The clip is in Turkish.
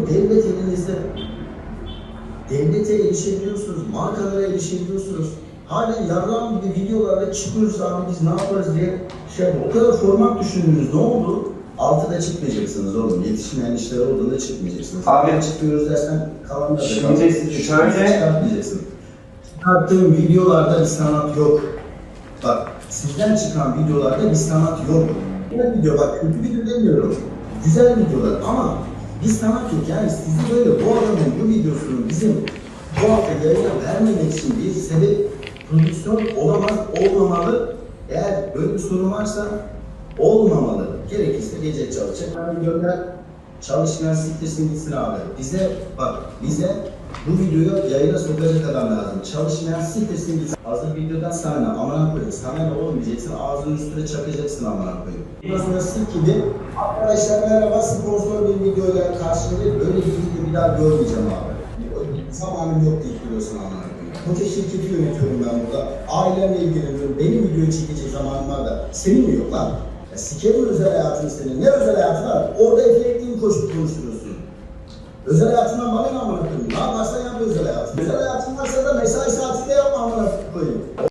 Oğlum devlet elinizde. Devlete erişebiliyorsunuz, markalara erişebiliyorsunuz. Halen yarram gibi videolarla çıkıyoruz abi biz ne yaparız diye şey. O kadar format düşündünüz ne oldu? Altıda çıkmayacaksınız oğlum. Yetişmeyen işler olduğunda çıkmayacaksınız. Abi, çıkıyoruz dersen kalan da şimdi şöyle- çıkartmayacaksın. Çıkarttığım videolarda bir sanat yok. Bak sizden çıkan videolarda bir sanat yok. Bu video bak kötü video demiyorum. Güzel videolar ama bir sanat yok. Yani sizi böyle bu adamın bu videosunu bizim bu hafta yayına vermemek için bir sebep prodüksiyon olamaz, olmamalı. Eğer böyle bir sorun varsa olmamalı. Gerekirse gece çalışacak. Yani gönder çalışmayan siktirsin gitsin abi. Bize bak bize bu videoyu yayına sokacak adam lazım. Çalışmayan gitsin. Hazır videodan sana amına koyayım. Sana ne olmayacaksın ağzının üstüne çakacaksın amına koyayım. Bundan sonra sik gibi arkadaşlar merhaba sponsor bir videoyla karşınızdayım. Böyle bir video bir daha görmeyeceğim abi. Zamanım yok deyip duruyorsun amına koyayım. Koca şirketi yönetiyorum ben burada. Ailemle ilgileniyorum. Benim videoyu çekecek zamanım var da senin mi yok lan? Ya sikerim özel hayatını senin. Ne özel hayatın var? Orada efektiğini koşup konuşturuyorsun. Özel hayatından bana ne amına koyayım? Ne yaparsan yap özel hayatın. Özel hayatın varsa